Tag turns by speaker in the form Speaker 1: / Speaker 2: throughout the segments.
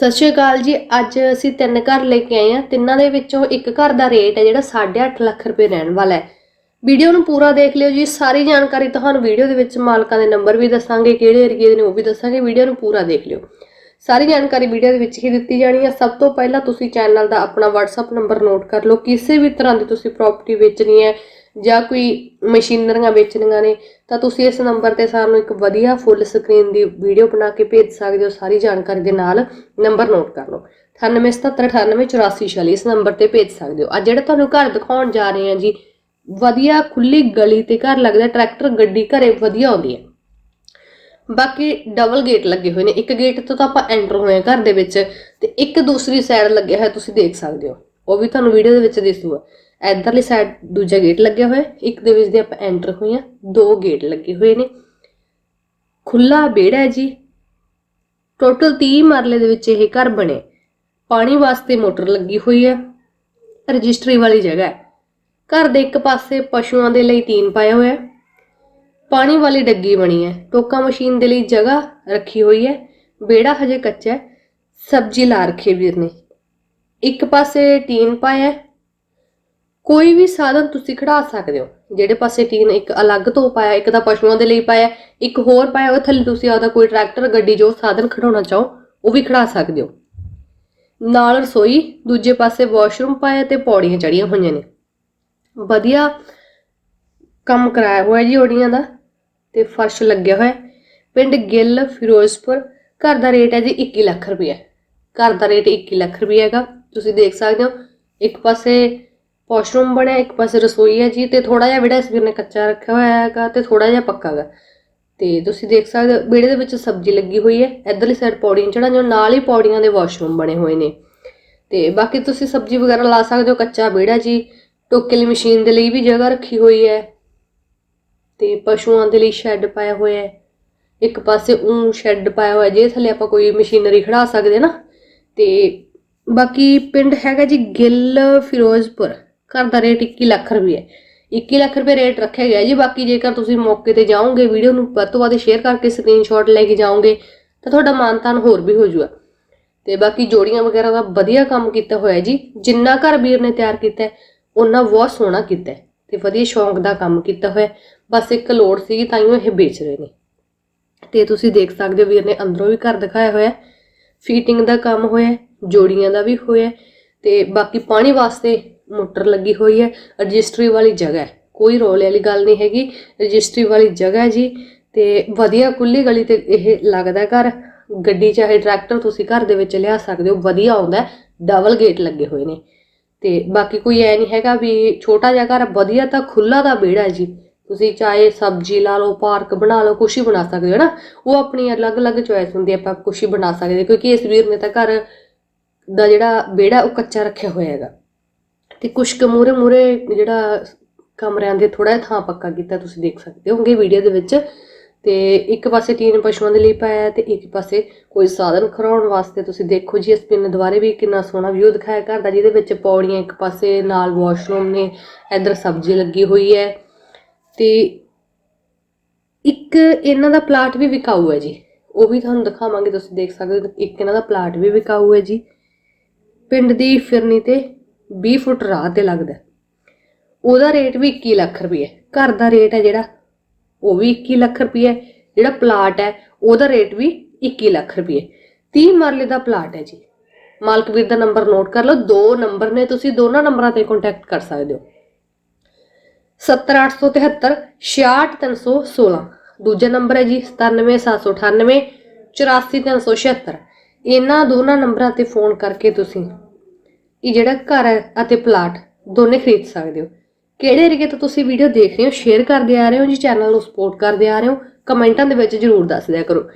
Speaker 1: ਸਤਿ ਸ਼੍ਰੀ ਅਕਾਲ ਜੀ। ਅੱਜ ਅਸੀਂ ਤਿੰਨ ਘਰ ਲੈ ਕੇ ਆਏ ਹਾਂ। ਤਿੰਨਾਂ ਦੇ ਵਿੱਚੋਂ ਇੱਕ ਘਰ ਦਾ ਰੇਟ ਹੈ ਜਿਹੜਾ 8.5 ਲੱਖ ਰੁਪਏ ਰਹਿਣ ਵਾਲਾ ਹੈ। ਵੀਡੀਓ ਨੂੰ ਪੂਰਾ ਦੇਖ ਲਿਓ ਜੀ। ਸਾਰੀ ਜਾਣਕਾਰੀ ਤੁਹਾਨੂੰ ਵੀਡੀਓ ਦੇ ਵਿੱਚ ਮਾਲਕਾਂ ਦੇ ਨੰਬਰ ਵੀ ਦੱਸਾਂਗੇ, ਕਿਹੜੇ ਏਰੀਏ ਦੇ ਨੇ ਉਹ ਵੀ ਦੱਸਾਂਗੇ। ਵੀਡੀਓ ਨੂੰ ਪੂਰਾ ਦੇਖ ਲਿਓ। ਸਾਰੀ ਜਾਣਕਾਰੀ ਵੀਡੀਓ ਦੇ ਵਿੱਚ ਹੀ ਦਿੱਤੀ ਜਾਣੀ ਹੈ। ਸਭ ਤੋਂ ਪਹਿਲਾਂ ਤੁਸੀਂ ਚੈਨਲ ਦਾ ਆਪਣਾ WhatsApp ਨੰਬਰ ਨੋਟ ਕਰ ਲਓ। ਕਿਸੇ ਵੀ ਤਰ੍ਹਾਂ ਦੀ ਤੁਸੀਂ ਪ੍ਰਾਪਰਟੀ ਵੇਚਣੀ ਹੈ ਜਾਂ ਕੋਈ ਮਸ਼ੀਨਰੀਆਂ ਵੇਚਣੀਆਂ ਨੇ, ਤਾਂ ਤੁਸੀਂ ਇਸ ਨੰਬਰ ਤੇ ਸਾਨੂੰ ਇੱਕ ਵਧੀਆ ਫੁੱਲ ਸਕਰੀਨ ਦੀ ਵੀਡੀਓ ਬਣਾ ਕੇ ਭੇਜ ਸਕਦੇ ਹੋ। ਸਾਰੀ ਜਾਣਕਾਰੀ ਦੇ ਨਾਲ ਨੰਬਰ ਨੋਟ ਕਰ ਲਓ। 9877988446 ਇਸ ਨੰਬਰ ਤੇ ਭੇਜ ਸਕਦੇ ਹੋ। ਅੱਜ ਜਿਹੜਾ ਤੁਹਾਨੂੰ ਘਰ ਦਿਖਾਉਣ ਜਾ ਰਹੇ ਆ ਜੀ, ਵਧੀਆ ਖੁੱਲੀ ਗਲੀ ਤੇ ਘਰ ਲੱਗਦਾ ਟਰੈਕਟਰ, ਗੱਡੀ ਘਰੇ ਵਧੀਆ ਆਉਂਦੀ ਹੈ। ਬਾਕੀ ਡਬਲ ਗੇਟ ਲੱਗੇ ਹੋਏ ਨੇ। ਇੱਕ ਗੇਟ ਤੋਂ ਤਾਂ ਆਪਾਂ ਐਂਟਰ ਹੋਏ ਹਾਂ ਘਰ ਦੇ ਵਿੱਚ ਤੇ ਇੱਕ ਦੂਸਰੀ ਸਾਈਡ ਲੱਗਿਆ ਹੋਇਆ ਤੁਸੀਂ ਦੇਖ ਸਕਦੇ ਹੋ। ਉਹ ਵੀ ਤੁਹਾਨੂੰ ਵੀਡੀਓ ਦੇ ਵਿੱਚ ਦਿਸੂਗਾ। ਇਧਰਲੀ ਸਾਈਡ ਦੂਜਾ ਗੇਟ ਲੱਗਿਆ ਹੋਇਆ ਇੱਕ ਦੇ ਵਿੱਚ ਦੇ ਆਪਾਂ ਐਂਟਰ ਹੋਏ ਹਾਂ, ਦੋ ਗੇਟ ਲੱਗੇ ਹੋਏ ਨੇ। ਖੁੱਲਾ ਵਿਹੜਾ ਹੈ ਜੀ। ਟੋਟਲ 30 ਮਰਲੇ ਦੇ ਵਿੱਚ ਇਹ ਘਰ ਬਣੇ ਪਾਣੀ ਵਾਸਤੇ ਮੋਟਰ ਲੱਗੀ ਹੋਈ ਹੈ। ਰਜਿਸਟਰੀ ਵਾਲੀ ਜਗ੍ਹਾ ਹੈ। ਘਰ ਦੇ ਇੱਕ ਪਾਸੇ ਪਸ਼ੂਆਂ ਦੇ ਲਈ ਤੀਨ ਪਾਇਆ ਹੋਇਆ ਹੈ। ਪਾਣੀ ਵਾਲੀ ਡੱਗੀ ਬਣੀ ਹੈ। ਟੋਕਾ ਮਸ਼ੀਨ ਦੇ ਲਈ ਜਗ੍ਹਾ ਰੱਖੀ ਹੋਈ ਹੈ। ਵਿਹੜਾ ਹਜੇ ਕੱਚਾ ਹੈ। ਸਬਜ਼ੀ ਲਾ ਰੱਖੀ ਹੈ ਵੀਰ ਨੇ। ਇੱਕ ਪਾਸੇ ਟੀਨ ਪਾਇਆ ਕੋਈ ਵੀ ਸਾਧਨ ਤੁਸੀਂ ਖੜਾ ਸਕਦੇ ਹੋ। ਜਿਹੜੇ ਪਾਸੇ ਟੀਨ ਇੱਕ ਅਲੱਗ ਤੋਂ ਪਾਇਆ ਇੱਕ ਤਾਂ ਪਸ਼ੂਆਂ ਦੇ ਲਈ ਪਾਇਆ, ਇੱਕ ਹੋਰ ਪਾਇਆ, ਉਹ ਥੱਲੇ ਤੁਸੀਂ ਆਪਦਾ ਕੋਈ ਟਰੈਕਟਰ, ਗੱਡੀ, ਜੋ ਸਾਧਨ ਖੜਾਉਣਾ ਚਾਹੋ, ਉਹ ਵੀ ਖੜਾ ਸਕਦੇ ਹੋ। ਨਾਲ ਰਸੋਈ, ਦੂਜੇ ਪਾਸੇ ਵਾਸ਼ਰੂਮ ਪਾਇਆ ਤੇ ਪੌੜੀਆਂ ਚੜੀਆਂ ਹੋਈਆਂ ਨੇ। ਵਧੀਆ ਕੰਮ ਕਰਾਇਆ ਹੋਇਆ ਜੀ ਓੜੀਆਂ ਦਾ ਤੇ ਫਰਸ਼ ਲੱਗਿਆ ਹੋਇਆ। ਪਿੰਡ ਗਿੱਲ, ਫਿਰੋਜ਼ਪੁਰ, ਘਰ ਦਾ ਰੇਟ ਹੈ ਜੀ 21 ਲੱਖ ਰੁਪਏ ਘਰ ਦਾ ਰੇਟ 21 ਲੱਖ ਰੁਪਏ ਹੈਗਾ। ਤੁਸੀਂ ਦੇਖ ਸਕਦੇ ਹੋ, ਇੱਕ ਪਾਸੇ ਵਾਸ਼ਰੂਮ ਬਣਿਆ, ਇੱਕ ਪਾਸੇ ਰਸੋਈ ਹੈ ਜੀ, ਤੇ ਥੋੜਾ ਜਿਹਾ ਵਿਹੜਾ ਇਸ ਵੀਰ ਨੇ ਕੱਚਾ ਰੱਖਿਆ ਹੋਇਆ ਹੈਗਾ ਤੇ ਥੋੜਾ ਜਿਹਾ ਪੱਕਾ ਹੈਗਾ। ਤੇ ਤੁਸੀਂ ਦੇਖ ਸਕਦੇ ਹੋ, ਵਿਹੜੇ ਦੇ ਵਿੱਚ ਸਬਜ਼ੀ ਲੱਗੀ ਹੋਈ ਹੈ, ਇਧਰਲੀ ਸਾਈਡ ਪੌੜੀਆਂ ਚੜਾਂ ਜੋ ਨਾਲ ਹੀ ਪੌੜੀਆਂ ਦੇ ਵਾਸ਼ਰੂਮ ਬਣੇ ਹੋਏ ਨੇ। ਤੇ ਬਾਕੀ ਤੁਸੀਂ ਸਬਜ਼ੀ ਵਗੈਰਾ ਲਾ ਸਕਦੇ ਹੋ, ਕੱਚਾ ਵਿਹੜਾ ਜੀ ਟੋਕੇ ਲਈ ਮਸ਼ੀਨ ਦੇ ਲਈ ਵੀ ਜਗ੍ਹਾ ਰੱਖੀ ਹੋਈ ਹੈ। ਤੇ ਪਸ਼ੂਆਂ ਦੇ ਲਈ ਸ਼ੈੱਡ ਪਾਇਆ ਹੋਇਆ ਹੈ। ਇੱਕ ਪਾਸੇ ਉਂ ਸ਼ੈੱਡ ਪਾਇਆ ਹੋਇਆ, ਜੇ ਥੱਲੇ ਆਪਾਂ ਕੋਈ ਮਸ਼ੀਨਰੀ ਖੜਾ ਸਕਦੇ ਨਾ। ਤੇ ਬਾਕੀ ਪਿੰਡ ਹੈਗਾ ਜੀ ਗਿੱਲ ਫਿਰੋਜ਼ਪੁਰ। ਘਰ ਦਾ ਰੇਟ 21 ਲੱਖ ਰੁਪਏ 21 ਲੱਖ ਰੁਪਏ ਰੇਟ ਰੱਖਿਆ ਗਿਆ ਜੀ। ਬਾਕੀ ਜੇਕਰ ਤੁਸੀਂ ਮੌਕੇ ਤੇ ਜਾਓਗੇ ਵੀਡੀਓ ਨੂੰ ਵੱਧ ਤੋਂ ਵੱਧ ਸ਼ੇਅਰ ਕਰਕੇ ਸਕਰੀਨਸ਼ਾਟ ਲੈ ਕੇ ਜਾਓਗੇ ਤਾਂ ਤੁਹਾਡਾ ਮਾਨਤਾਨ ਹੋਰ ਵੀ ਹੋ ਜਾਊਗਾ ਤੇ ਬਾਕੀ ਜੋੜੀਆਂ ਵਗੈਰਾ ਦਾ ਵਧੀਆ ਕੰਮ ਕੀਤਾ ਹੋਇਆ ਜੀ। ਜਿੰਨਾ ਘਰ ਵੀਰ ਨੇ ਤਿਆਰ ਕੀਤਾ ਹੈ, ਉਹਨਾਂ ਬਹੁਤ ਸੋਹਣਾ ਕੀਤਾ ਹੈ ਤੇ ਵਧੀਆ ਸ਼ੌਂਕ ਦਾ ਕੰਮ ਕੀਤਾ ਹੋਇਆ ਬਸ ਇੱਕ ਲੋੜ ਸੀਗੀ ਤਾਂ ਹੀ ਇਹ ਵੇਚ ਰਹੇ ਨੇ। ਤੇ ਤੁਸੀਂ ਦੇਖ ਸਕਦੇ ਹੋ ਵੀਰ ਨੇ ਅੰਦਰੋਂ ਵੀ ਘਰ ਦਿਖਾਇਆ ਹੋਇਆ ਫੀਟਿੰਗ ਦਾ ਕੰਮ ਹੋਇਆ ਜੋੜੀਆਂ ਦਾ ਵੀ ਹੋਇਆ ਹੈ। ਤੇ ਬਾਕੀ ਪਾਣੀ ਵਾਸਤੇ ਮੋਟਰ ਲੱਗੀ ਹੋਈ ਹੈ, ਰਜਿਸਟਰੀ ਵਾਲੀ ਜਗ੍ਹਾ ਹੈ। ਕੋਈ ਰੋਲੇ ਵਾਲੀ ਗੱਲ ਨਹੀਂ ਹੈਗੀ, ਰਜਿਸਟਰੀ ਵਾਲੀ ਜਗ੍ਹਾ ਜੀ। ਤੇ ਵਧੀਆ ਖੁੱਲੀ ਗਲੀ ਤੇ ਇਹ ਲੱਗਦਾ ਘਰ। ਗੱਡੀ ਚਾਹੇ ਟਰੈਕਟਰ ਤੁਸੀਂ ਘਰ ਦੇ ਵਿੱਚ ਲਿਆ ਸਕਦੇ ਹੋ, ਵਧੀਆ ਆਉਂਦਾ ਡਬਲ ਗੇਟ ਲੱਗੇ ਹੋਏ ਨੇ। ਤੇ ਬਾਕੀ ਕੋਈ ਐ ਨਹੀਂ ਹੈਗਾ ਵੀ ਛੋਟਾ ਜਿਹਾ ਘਰ, ਵਧੀਆ ਤਾਂ ਖੁੱਲਾ ਦਾ ਵਿਹੜਾ ਜੀ। ਤੁਸੀਂ ਚਾਹੇ ਸਬਜ਼ੀ ਲਾ ਲਓ, ਪਾਰਕ ਬਣਾ ਲਓ, ਕੁਛ ਹੀ ਬਣਾ ਸਕਦੇ ਹੋ ਨਾ ਉਹ ਆਪਣੀ ਅਲੱਗ-ਅਲੱਗ ਚੋਇਸ ਹੁੰਦੀ ਹੈ, ਆਪਾਂ ਕੁਛ ਹੀ ਬਣਾ ਸਕਦੇ ਕਿਉਂਕਿ ਇਸ ਵੀਰ ਨੇ ਤਾਂ ਘਰ ਦਾ ਜਿਹੜਾ ਵਿਹੜਾ ਉਹ ਕੱਚਾ ਰੱਖਿਆ ਹੋਇਆ ਹੈਗਾ। ਤੇ ਕੁਛ ਕੁ ਮੂਰੇ ਮੂਰੇ ਜਿਹੜਾ ਕਮਰਿਆਂ ਦੇ ਥੋੜਾ ਜਿਹਾ ਥਾਂ ਪੱਕਾ ਕੀਤਾ ਤੁਸੀਂ ਦੇਖ ਸਕਦੇ ਹੋਗੇ ਵੀਡੀਓ ਦੇ ਵਿੱਚ। ਤੇ ਇੱਕ ਪਾਸੇ ਟੀਨ ਪਸ਼ੂਆਂ ਦੇ ਲਈ ਪਾਇਆ ਹੈ ਤੇ ਇੱਕ ਪਾਸੇ ਕੋਈ ਸਾਧਨ ਖੜਾਉਣ ਵਾਸਤੇ ਤੁਸੀਂ ਦੇਖੋ ਜੀ, ਇਸ ਪਿੰਨ ਦੁਆਰੇ ਵੀ ਕਿੰਨਾ ਸੋਹਣਾ ਵਿਊ ਦਿਖਾਇਆ ਘਰ ਦਾ, ਜਿਹਦੇ ਵਿੱਚ ਪੌੜੀਆਂ ਇੱਕ ਪਾਸੇ, ਨਾਲ ਵਾਸ਼ਰੂਮ ਨੇ, ਇਧਰ ਸਬਜ਼ੀ ਲੱਗੀ ਹੋਈ ਹੈ। ਤੇ ਇੱਕ ਇਹਨਾਂ ਦਾ ਪਲਾਟ ਵੀ ਵਿਕਾਊ ਹੈ ਜੀ। ਉਹ ਵੀ ਤੁਹਾਨੂੰ ਦਿਖਾਵਾਂਗੇ, ਤੁਸੀਂ ਦੇਖ ਸਕਦੇ ਹੋ, ਇੱਕ ਇਹਨਾਂ ਦਾ ਪਲਾਟ ਵੀ ਵਿਕਾਊ ਹੈ ਜੀ। ਪਿੰਡ ਦੀ ਫਿਰਨੀ ਤੇ 20 ਫੁੱਟ ਰਾਹ ਤੇ ਲੱਗਦਾ ਉਹਦਾ ਰੇਟ ਵੀ 21 ਲੱਖ ਰੁਪਏ ਘਰ ਦਾ ਰੇਟ ਹੈ ਜਿਹੜਾ, ਉਹ ਵੀ 21 ਲੱਖ ਰੁਪਏ ਜਿਹੜਾ ਪਲਾਟ ਹੈ, ਉਹਦਾ ਰੇਟ ਵੀ 21 ਲੱਖ ਰੁਪਏ 30 ਮਰਲੇ ਦਾ ਪਲਾਟ ਹੈ ਜੀ। ਮਾਲਕ ਵੀਰ ਦਾ ਨੰਬਰ ਨੋਟ ਕਰ ਲਓ। ਦੋ ਨੰਬਰ ਨੇ, ਤੁਸੀਂ ਦੋਨਾਂ ਨੰਬਰਾਂ ਤੇ ਕੰਟੈਕਟ ਕਰ ਸਕਦੇ ਹੋ। 70873 66316 ਦੂਜਾ ਨੰਬਰ ਹੈ ਜੀ 97798 84376 ਇਹਨਾਂ ਦੋਨਾਂ ਨੰਬਰਾਂ ਤੇ ਫੋਨ ਕਰਕੇ ਤੁਸੀਂ ਇਹ ਜਿਹੜਾ ਘਰ ਹੈ ਅਤੇ ਪਲਾਟ ਦੋਨੇ ਖਰੀਦ ਸਕਦੇ ਹੋ। ਕਿਹੜੇ ਏਰੀਏ ਤੋਂ ਤੁਸੀਂ ਵੀਡੀਓ ਦੇਖ ਰਹੇ ਹੋ, ਸ਼ੇਅਰ ਕਰਦੇ ਆ ਰਹੇ ਹੋ ਜੀ, ਚੈਨਲ ਨੂੰ ਸਪੋਰਟ ਕਰਦੇ ਆ ਰਹੇ ਹੋ, ਕਮੈਂਟਾਂ ਦੇ ਵਿੱਚ ਜਰੂਰ ਦੱਸ ਦਿਆ ਕਰੋ।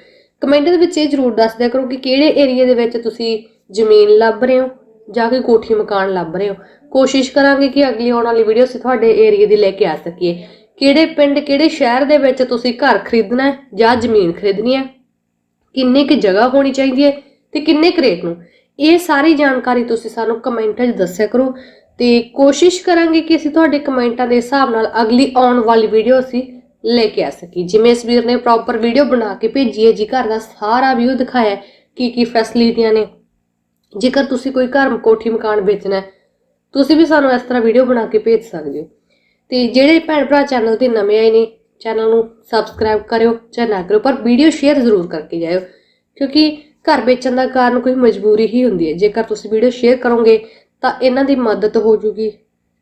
Speaker 1: ਕਮੈਂਟ ਦੇ ਵਿੱਚ ਇਹ ਜਰੂਰ ਦੱਸ ਦਿਆ ਕਰੋ ਕਿ ਕਿਹੜੇ ਏਰੀਏ ਦੇ ਵਿੱਚ ਤੁਸੀਂ ਜ਼ਮੀਨ ਲੱਭ ਰਹੇ ਹੋ ਜਾਂ ਕੋਈ ਕੋਠੀ ਮਕਾਨ ਲੱਭ ਰਹੇ ਹੋ। ਕੋਸ਼ਿਸ਼ ਕਰਾਂਗੇ ਕਿ ਅਗਲੀ ਆਉਣ ਵਾਲੀ ਵੀਡੀਓ ਅਸੀਂ ਤੁਹਾਡੇ ਏਰੀਏ ਦੀ ਲੈ ਕੇ ਆ ਸਕੀਏ। ਕਿਹੜੇ ਪਿੰਡ, ਕਿਹੜੇ ਸ਼ਹਿਰ ਦੇ ਵਿੱਚ ਤੁਸੀਂ ਘਰ ਖਰੀਦਣਾ ਹੈ ਜਾਂ ਜ਼ਮੀਨ ਖਰੀਦਣੀ ਹੈ? ਕਿੰਨੀ ਕੁ ਜਗ੍ਹਾ ਹੋਣੀ ਚਾਹੀਦੀ ਹੈ ਤੇ ਕਿੰਨੇ ਕੁ ਰੇਟ ਨੂੰ? ਇਹ ਸਾਰੀ ਜਾਣਕਾਰੀ ਤੁਸੀਂ ਸਾਨੂੰ ਕਮੈਂਟਾਂ 'ਚ ਦੱਸਿਆ ਕਰੋ ਤੇ ਕੋਸ਼ਿਸ਼ ਕਰਾਂਗੇ ਕਿ ਅਸੀਂ ਤੁਹਾਡੇ ਕਮੈਂਟਾਂ ਦੇ ਹਿਸਾਬ ਨਾਲ ਅਗਲੀ ਆਉਣ ਵਾਲੀ ਵੀਡੀਓ ਅਸੀਂ ਲੈ ਕੇ ਆ ਸਕੀ ਜਿਵੇਂ ਇਸ ਵੀਰ ਨੇ ਪ੍ਰੋਪਰ ਵੀਡੀਓ ਬਣਾ ਕੇ ਭੇਜੀ ਹੈ, ਜੀ ਘਰ ਦਾ ਸਾਰਾ ਵਿਊ ਦਿਖਾਇਆ ਕੀ ਕੀ ਫੈਸਿਲਿਟੀਆਂ ਨੇ। ਜੇਕਰ ਤੁਸੀਂ ਕੋਈ ਘਰ ਕੋਠੀ ਮਕਾਨ ਵੇਚਣਾ ਹੈ, ਤੁਸੀਂ ਵੀ ਸਾਨੂੰ ਇਸ ਤਰ੍ਹਾਂ ਵੀਡੀਓ ਬਣਾ ਕੇ ਭੇਜ ਸਕਦੇ ਹੋ। ਤੇ ਜਿਹੜੇ ਭੈਣ ਭਰਾ ਚੈਨਲ ਤੇ ਨਵੇਂ ਆਏ ਨੇ ਚੈਨਲ ਨੂੰ ਸਬਸਕ੍ਰਾਈਬ ਕਰਿਓ ਜਾਂ ਨਾ ਕਰਿਓ, ਪਰ ਵੀਡੀਓ ਸ਼ੇਅਰ ਜ਼ਰੂਰ ਕਰਕੇ ਜਾਇਓ, ਕਿਉਂਕਿ ਘਰ ਵੇਚਣ ਦਾ ਕਾਰਨ ਕੋਈ ਮਜਬੂਰੀ ਹੀ ਹੁੰਦੀ ਹੈ। ਜੇਕਰ ਤੁਸੀਂ ਵੀਡੀਓ ਸ਼ੇਅਰ ਕਰੋਗੇ, ਤਾਂ ਇਹਨਾਂ ਦੀ ਮਦਦ ਹੋ ਜੂਗੀ।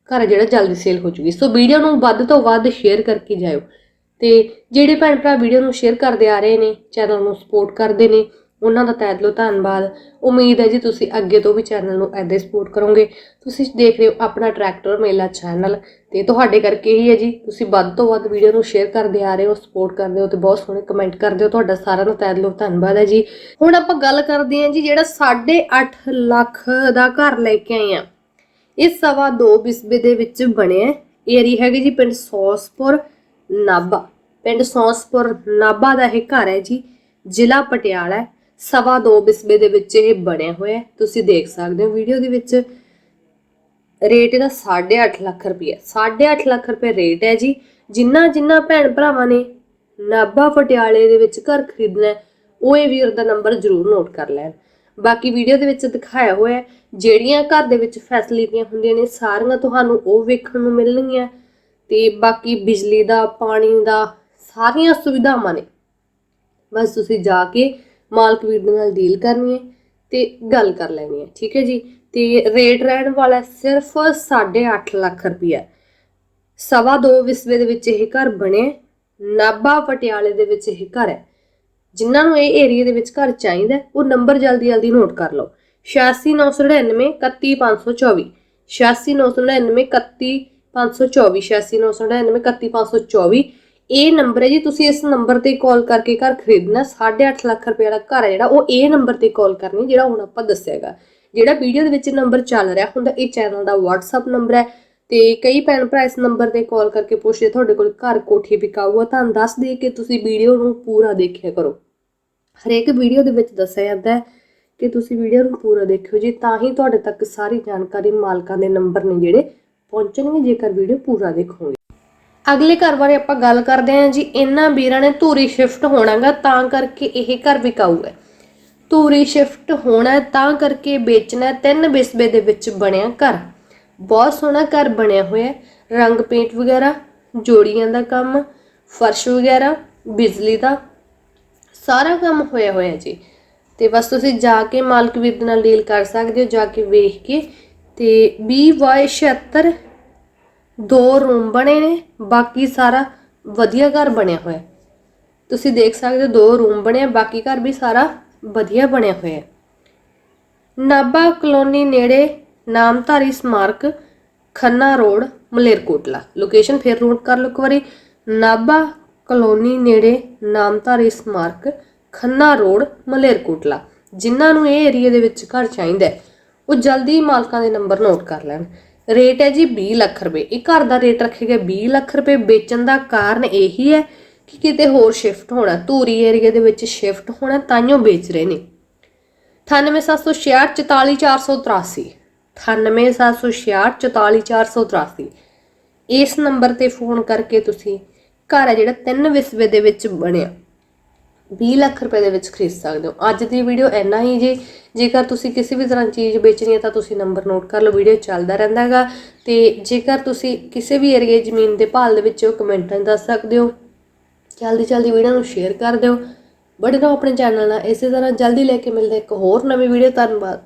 Speaker 1: ਘਰ ਜਿਹੜਾ ਜਲਦੀ ਸੇਲ ਹੋ ਜੂਗੀ। ਸੋ ਵੀਡੀਓ ਨੂੰ ਵੱਧ ਤੋਂ ਵੱਧ ਸ਼ੇਅਰ ਕਰਕੇ ਜਾਇਓ। ਤੇ ਜਿਹੜੇ ਭੈਣ ਭਰਾ ਵੀਡੀਓ ਨੂੰ ਸ਼ੇਅਰ ਕਰਦੇ ਆ ਰਹੇ ਨੇ, ਚੈਨਲ ਨੂੰ ਸਪੋਰਟ ਕਰਦੇ ਨੇ ਉਹਨਾਂ ਦਾ ਤਹਿ ਦਿਲੋਂ ਧੰਨਵਾਦ। ਉਮੀਦ ਹੈ ਜੀ ਤੁਸੀਂ ਅੱਗੇ ਤੋਂ ਵੀ ਚੈਨਲ ਨੂੰ ਐਦੇ ਸਪੋਰਟ ਕਰੋਗੇ। ਤੁਸੀਂ ਦੇਖ ਰਹੇ ਹੋ ਆਪਣਾ ਟਰੈਕਟਰ ਮੇਲਾ ਚੈਨਲ ਤੇ ਤੁਹਾਡੇ ਕਰਕੇ ਹੀ ਹੈ ਜੀ। ਤੁਸੀਂ ਵੱਧ ਤੋਂ ਵੱਧ ਵੀਡੀਓ ਨੂੰ ਸ਼ੇਅਰ ਕਰਦੇ ਆ ਰਹੇ ਹੋ ਸਪੋਰਟ ਕਰਦੇ ਹੋ ਤੇ ਬਹੁਤ ਸੋਹਣੇ ਕਮੈਂਟ ਕਰਦੇ ਹੋ। ਤੁਹਾਡਾ ਸਾਰਿਆਂ ਦਾ ਤਹਿ ਦਿਲੋਂ ਧੰਨਵਾਦ ਹੈ ਜੀ। ਹੁਣ ਆਪਾਂ ਗੱਲ ਕਰਦੇ ਹਾਂ ਜੀ ਜਿਹੜਾ 8.5 ਲੱਖ ਦਾ ਘਰ ਲੈ ਕੇ ਆਏ ਆ ਇਹ ਸਵਾ ਦੋ ਬਿਸਬੇ ਦੇ ਵਿੱਚ ਬਣਿਆ। ਏਰੀ ਹੈਗੀ ਜੀ ਪਿੰਡ ਸੌਸਪੁਰ ਨਾਭਾ। ਪਿੰਡ ਸੌਸਪੁਰ ਨਾਭਾ ਦਾ ਇਹ ਘਰ ਹੈ ਜੀ। ਜ਼ਿਲ੍ਹਾ ਪਟਿਆਲਾ ਹੈ। ਸਵਾ ਦੋ ਬਿਸਬੇ ਦੇ ਵਿੱਚ ਇਹ ਬਣਿਆ ਹੋਇਆ ਤੁਸੀਂ ਦੇਖ ਸਕਦੇ ਹੋ ਵੀਡੀਓ ਦੇ ਵਿੱਚ। ਰੇਟ ਇਹਦਾ 8.5 ਲੱਖ ਰੁਪਏ 8.5 ਲੱਖ ਰੁਪਏ ਰੇਟ ਹੈ ਜੀ। ਜਿੰਨਾ ਜਿੰਨਾ ਭੈਣ ਭਰਾਵਾਂ ਨੇ ਨਾਭਾ ਪਟਿਆਲੇ ਦੇ ਵਿੱਚ ਘਰ ਖਰੀਦਣਾ ਉਹ ਇਹ ਵੀਰ ਦਾ ਨੰਬਰ ਜ਼ਰੂਰ ਨੋਟ ਕਰ ਲੈਣ। ਬਾਕੀ ਵੀਡੀਓ ਦੇ ਵਿੱਚ ਦਿਖਾਇਆ ਹੋਇਆ ਜਿਹੜੀਆਂ ਘਰ ਦੇ ਵਿੱਚ ਫੈਸਿਲਿਟੀਆਂ ਹੁੰਦੀਆਂ ਨੇ, ਸਾਰੀਆਂ ਤੁਹਾਨੂੰ ਉਹ ਵੇਖਣ ਨੂੰ ਮਿਲਣਗੀਆਂ। ਤੇ ਬਾਕੀ ਬਿਜਲੀ ਦਾ, ਪਾਣੀ ਦਾ ਸਾਰੀਆਂ ਸੁਵਿਧਾਵਾਂ ਨੇ। ਬਸ ਤੁਸੀਂ ਜਾ ਕੇ ਮਾਲਕ ਵੀਰ ਦੇ ਨਾਲ ਡੀਲ ਕਰਨੀ ਹੈ ਤੇ ਗੱਲ ਕਰ ਲੈਣੀ ਹੈ, ਠੀਕ ਹੈ ਜੀ? ਤੇ ਰੇਟ ਰਹਿਣ ਵਾਲਾ ਸਿਰਫ 8.5 ਲੱਖ ਰੁਪਇਆ। ਸਵਾ ਦੋ ਵਿਸਵੇ ਦੇ ਵਿੱਚ ਇਹ ਘਰ ਬਣੇ ਨਾਭਾ ਪਟਿਆਲੇ ਦੇ ਵਿੱਚ ਇਹ ਘਰ ਹੈ। ਜਿਨ੍ਹਾਂ ਨੂੰ ਇਹ ਏਰੀਆ ਦੇ ਵਿੱਚ ਘਰ ਚਾਹੀਦਾ ਉਹ ਨੰਬਰ ਜਲਦੀ ਜਲਦੀ ਨੋਟ ਕਰ ਲਓ। 86999 31524 86999 31524 86999 31524 ਇਹ ਨੰਬਰ ਹੈ ਜੀ, ਤੁਸੀਂ ਇਸ ਨੰਬਰ ਤੇ ਕਾਲ ਕਰਕੇ ਘਰ ਖਰੀਦਣਾ 8.5 ਲੱਖ ਰੁਪਏ ਵਾਲਾ ਘਰ ਹੈ ਜਿਹੜਾ, ਉਹ ਇਹ ਨੰਬਰ ਤੇ ਕਾਲ ਕਰਨੀ, ਜਿਹੜਾ ਹੁਣ ਆਪਾਂ ਦੱਸਿਆਗਾ ਜਿਹੜਾ ਵੀਡੀਓ ਦੇ ਵਿੱਚ ਨੰਬਰ ਚੱਲ ਰਿਹਾ ਹੁੰਦਾ, ਇਹ ਚੈਨਲ ਦਾ WhatsApp ਨੰਬਰ ਹੈ ਤੇ ਕਈ ਭੈਣ ਭਰਾ ਇਸ ਨੰਬਰ ਤੇ ਕਾਲ ਕਰਕੇ ਪੁੱਛਦੇ, ਤੁਹਾਡੇ ਕੋਲ ਘਰ ਕੋਠੀ ਵਿਕਾਊ ਆ, ਤੁਹਾਨੂੰ ਦੱਸ ਦੇ ਕਿ ਤੁਸੀਂ ਵੀਡੀਓ ਨੂੰ ਪੂਰਾ ਦੇਖਿਆ ਕਰੋ। ਹਰੇਕ ਵੀਡੀਓ ਦੇ ਵਿੱਚ ਦੱਸਿਆ ਜਾਂਦਾ ਹੈ ਕਿ ਤੁਸੀਂ ਵੀਡੀਓ ਨੂੰ ਪੂਰਾ ਦੇਖਿਓ ਜੀ, ਤਾਂ ਹੀ ਤੁਹਾਡੇ ਤੱਕ ਸਾਰੀ ਜਾਣਕਾਰੀ ਮਾਲਕਾਂ ਦੇ ਨੰਬਰ ਨੇ ਜਿਹੜੇ ਪਹੁੰਚਣਗੇ, ਜੇਕਰ ਵੀਡੀਓ ਪੂਰਾ ਦੇਖੋਗੇ। ਅਗਲੇ ਘਰ ਬਾਰੇ ਆਪਾਂ ਗੱਲ ਕਰਦੇ ਹਾਂ ਜੀ, ਇਹਨਾਂ ਵੀਰਾਂ ਨੇ ਧੂਰੀ ਸ਼ਿਫਟ ਹੋਣਾਗਾ ਤਾਂ ਕਰਕੇ ਇਹ ਘਰ ਵਿਕਾਊ ਹੈ ਧੂਰੀ ਸ਼ਿਫਟ ਹੋਣਾ, ਤਾਂ ਕਰਕੇ ਵੇਚਣਾ, ਤਿੰਨ ਬਿਸਬੇ ਦੇ ਵਿੱਚ ਬਣਿਆ ਘਰ। ਬਹੁਤ ਸੋਹਣਾ ਘਰ ਬਣਿਆ ਹੋਇਆ ਰੰਗ ਪੇਂਟ ਵਗੈਰਾ, ਜੋੜੀਆਂ ਦਾ ਕੰਮ, ਫਰਸ਼ ਵਗੈਰਾ, ਬਿਜਲੀ ਦਾ, ਸਾਰਾ ਕੰਮ ਹੋਇਆ ਹੋਇਆ ਜੀ। ਤੇ ਬਸ ਤੁਸੀਂ ਜਾ ਕੇ ਮਾਲਕ ਵੀਰ ਨਾਲ ਡੀਲ ਕਰ ਸਕਦੇ ਹੋ, ਜਾ ਕੇ ਵੇਖ ਕੇ। ਤੇ 20Y76 ਦੋ ਰੂਮ ਬਣੇ ਨੇ, ਬਾਕੀ ਸਾਰਾ ਵਧੀਆ ਘਰ ਬਣਿਆ ਹੋਇਆ ਤੁਸੀਂ ਦੇਖ ਸਕਦੇ ਹੋ ਦੋ ਰੂਮ ਬਣੇ ਆ, ਬਾਕੀ ਘਰ ਵੀ ਸਾਰਾ ਵਧੀਆ ਬਣਿਆ ਹੋਇਆ ਹੈ। ਨਾਭਾ ਕਲੋਨੀ ਨੇੜੇ ਨਾਮਧਾਰੀ ਸਮਾਰਕ, ਖੰਨਾ ਰੋਡ, ਮਲੇਰਕੋਟਲਾ। ਲੋਕੇਸ਼ਨ ਫਿਰ ਨੋਟ ਕਰ ਲਓ ਇੱਕ ਵਾਰੀ। ਨਾਭਾ ਕਲੋਨੀ ਨੇੜੇ ਨਾਮਧਾਰੀ ਸਮਾਰਕ, ਖੰਨਾ ਰੋਡ, ਮਲੇਰਕੋਟਲਾ। ਜਿਨ੍ਹਾਂ ਨੂੰ ਇਹ ਏਰੀਆ ਦੇ ਵਿੱਚ ਘਰ ਚਾਹੀਦਾ ਉਹ ਜਲਦੀ ਮਾਲਕਾਂ ਦੇ ਨੰਬਰ ਨੋਟ ਕਰ ਲੈਣ। ਰੇਟ ਹੈ ਜੀ 20 ਲੱਖ ਰੁਪਏ। ਇਹ ਘਰ ਦਾ ਰੇਟ ਰੱਖਿਆ ਗਿਆ 20 ਲੱਖ ਰੁਪਏ। ਵੇਚਣ ਦਾ ਕਾਰਨ ਇਹੀ ਹੈ ਕਿ ਕਿਤੇ ਹੋਰ ਸ਼ਿਫਟ ਹੋਣਾ, ਧੂਰੀ ਏਰੀਆ ਦੇ ਵਿੱਚ ਸ਼ਿਫਟ ਹੋਣਾ ਤਾਈਓ ਵੇਚ ਰਹੇ ਨੇ। 98766 44483 98766 44483 ਇਸ ਨੰਬਰ ਤੇ ਫੋਨ ਕਰਕੇ ਤੁਸੀਂ ਘਰ ਹੈ ਜਿਹੜਾ ਤਿੰਨ ਵਿਸਵੇ ਦੇ ਵਿੱਚ ਬਣਿਆ। 20 ਲੱਖ ਰੁਪਏ ਦੇ ਵਿੱਚ ਖਰੀਦ ਸਕਦੇ ਹੋ। ਅੱਜ ਦੀ ਵੀਡੀਓ ਇੰਨਾ ਹੀ ਜੀ, ਜੇਕਰ ਤੁਸੀਂ ਕਿਸੇ ਵੀ ਤਰ੍ਹਾਂ ਚੀਜ਼ ਵੇਚਣੀ ਹੈ ਤਾਂ ਤੁਸੀਂ ਨੰਬਰ ਨੋਟ ਕਰ ਲਓ, ਵੀਡੀਓ ਚੱਲਦਾ ਰਹਿੰਦਾ ਹੈਗਾ। ਤੇ ਜੇਕਰ ਤੁਸੀਂ ਕਿਸੇ ਵੀ ਏਰੀਏ ਜ਼ਮੀਨ ਦੇ ਭਾਲ ਦੇ ਵਿੱਚ ਉਹ ਕਮੈਂਟਾਂ 'ਚ ਦੱਸ ਸਕਦੇ ਹੋ, ਜਲਦੀ ਜਲਦੀ ਵੀਡੀਓ ਨੂੰ ਸ਼ੇਅਰ ਕਰ ਦਿਓ। ਬੜੇ ਰਹੋ ਆਪਣੇ ਚੈਨਲ ਨਾਲ। ਇਸੇ ਤਰ੍ਹਾਂ ਜਲਦੀ ਲੈ ਕੇ ਮਿਲਦੇ ਇੱਕ ਹੋਰ ਨਵੀਂ ਵੀਡੀਓ। ਧੰਨਵਾਦ।